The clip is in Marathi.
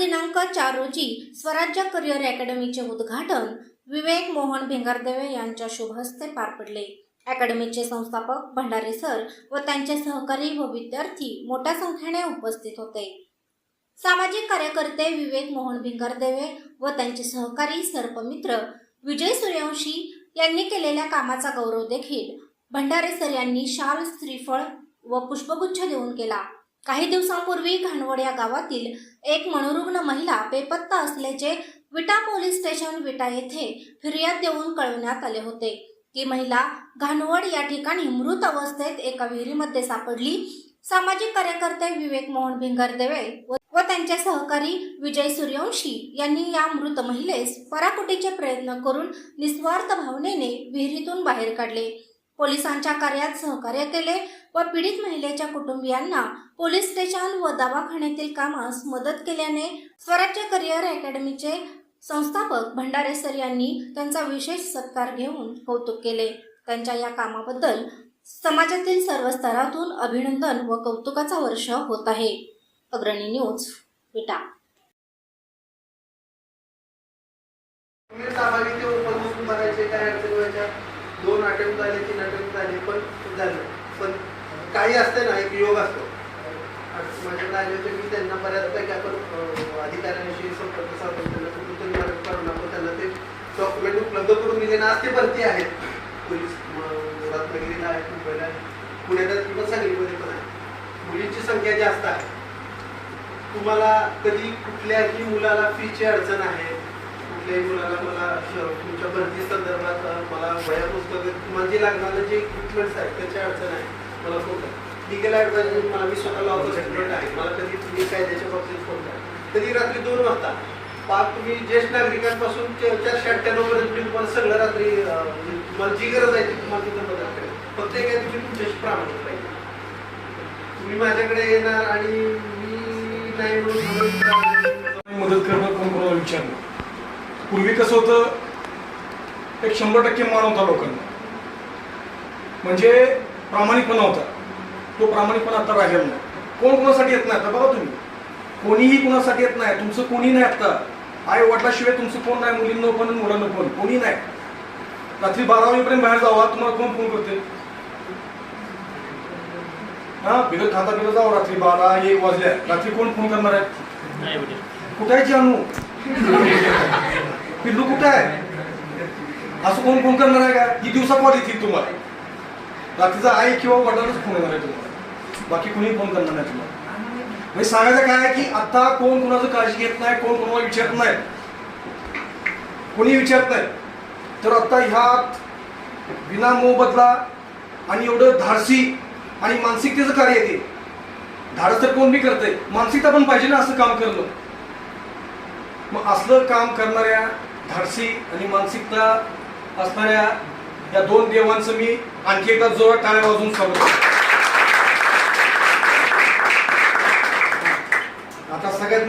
दिनांक चार रोजी स्वराज्य करिअर अकॅडमीचे उद्घाटन विवेक मोहन भिंगारदेवे यांच्या शुभहस्ते पार पडले. अकॅडमीचे संस्थापक भंडारे सर व त्यांचे सहकारी व विद्यार्थी मोठ्या संख्येने उपस्थित होते. सामाजिक कार्यकर्ते विवेक मोहन भिंगारदेवे व त्यांचे सहकारी सर्पमित्र विजय सूर्यवंशी यांनी केलेल्या कामाचा गौरव देखील भंडारे सर यांनी शाल श्रीफळ व पुष्पगुच्छ देऊन केला. काही दिवसांपूर्वी घाणवड या गावातील एक मनोरुग्ण महिला बेपत्ता असल्याचे विटा पोलीस स्टेशन विटा येथे फिर्याद देऊन कळवण्यात आले होते. ती महिला घाणवड या ठिकाणी मृत अवस्थेत एका विहिरीमध्ये सापडली. सामाजिक कार्यकर्ते विवेक मोहन भिंगर देवे व त्यांचे सहकारी विजय सूर्यवंशी यांनी या मृत महिलेस पराकुटीचे प्रयत्न करून निस्वार्थ भावनेने विहिरीतून बाहेर काढले. पोलिसांच्या कार्यात सहकार्य केले व पीडित महिलेच्या कुटुंबियांना पोलीस स्टेशन व दवाखान्यातील कामास मदत केल्याने स्वराज्य करिअर अकॅडमीचे संस्थापक भंडारे सर यांनी त्यांचा विशेष सत्कार घेऊन कौतुक केले. त्यांच्या या कामाबद्दल समाजातील सर्व स्तरातून अभिनंदन व कौतुकाचा वर्ष होत आहे. अग्रणी न्यूज विटा. सामाजिक ते करायचे काय अडचण व्हायच्या? दोन अटेम्प्ट झाले तीन अटेम्प्ट झाले पण झालं. पण काही असते ना एक योग असतो. माझ्याकडे आले होते मी त्यांना बऱ्याचपैकी आपण अधिकाऱ्यांशी संपर्क साधून त्यांना तुम्ही तरी मदत करून आपण त्यांना ते डॉक्युमेंट उपलब्ध करून दिले ना ते भरती आहेत. पोलीस रत्नागिरीला आहेत मुंबईला आहेत. पुण्यात पण सांगलीमध्ये पण आहे मुलींची संख्या जास्त आहे. तुम्हाला कधी कुठल्याही मुलाला फीची अडचण आहे कुठल्याही मुलाला मला तुमच्या भरती संदर्भात मला वया पुस्तक तुम्हाला जे लागणारे जे इक्विपमेंट्स आहेत त्याची अडचण आहे. मला फोन करा. लिगल ॲडवायझर मला मी स्वतःला स्टुडंट आहे मला कधी तुम्ही कायद्याच्या बाबतीत फोन करा. कधी रात्री दोन वाजता? पाच तुम्ही ज्येष्ठ नागरिकांपासून ते चारशे अठ्ठ्याण्णव पर्यंत मी तुम्हाला सगळं रात्री म्हणजे तुम्हाला जी गरज आहे ती तुम्हाला तिथं मदत करेल फक्त एक आहे तुम्ही तुमच्याशी प्रामाणिक पाहिजे. तुम्ही माझ्याकडे येणार आणि मी नाही म्हणून मदत करणं कोण कोणाला विचारणं पूर्वी कसं होतं एक शंभर टक्के मान होता लोकांना. म्हणजे प्रामाणिकपणा होता. तो प्रामाणिकपणा आता राहिलेला नाही. कोण कोणासाठी येत नाही? आता बघा तुम्ही. कोणीही कोणासाठी येत नाही. तुमचं कोणी नाही आता. आई वडिलाशिवाय तुमचं कोण नाही? मुलींना पण मुलांना पण. कोणी नाही. रात्री बारा वाजेपर्यंत बाहेर जावा तुम्हाला कोण फोन करते हा? बिगर खाता बिगर जावं रात्री बारा एक वाजल्या. रात्री कोण फोन करणार आहे? कुठे आहे जानू? पिल्लू कुठे आहे? असं कोण फोन करणार आहे का? ही दिवसा कॉल येतील तुम्हाला. रात्रीचा आई किंवा वडिलांनाच फोन येणार आहे तुम्हाला. बाकी कोणी फोन करणार नाही तुम्हाला. म्हणजे सांगायचं काय आहे की आता कोण कोणाचं काळजी घेत नाही कोण कोणाला विचारत नाही. कोणी विचारत नाही. तर आता ह्यात विना मोबदला आणि एवढं धाडसी आणि मानसिकतेचं कार्य येते धाडस तर कोण बी करतंय. मानसिकता पण पाहिजे ना असं काम करणं. मग असलं काम करणाऱ्या धाडसी आणि मानसिकता असणाऱ्या या दोन देवांचं मी आणखी एकदा जोरात टाळ्या वाजून स्वागत आता सगळ्यात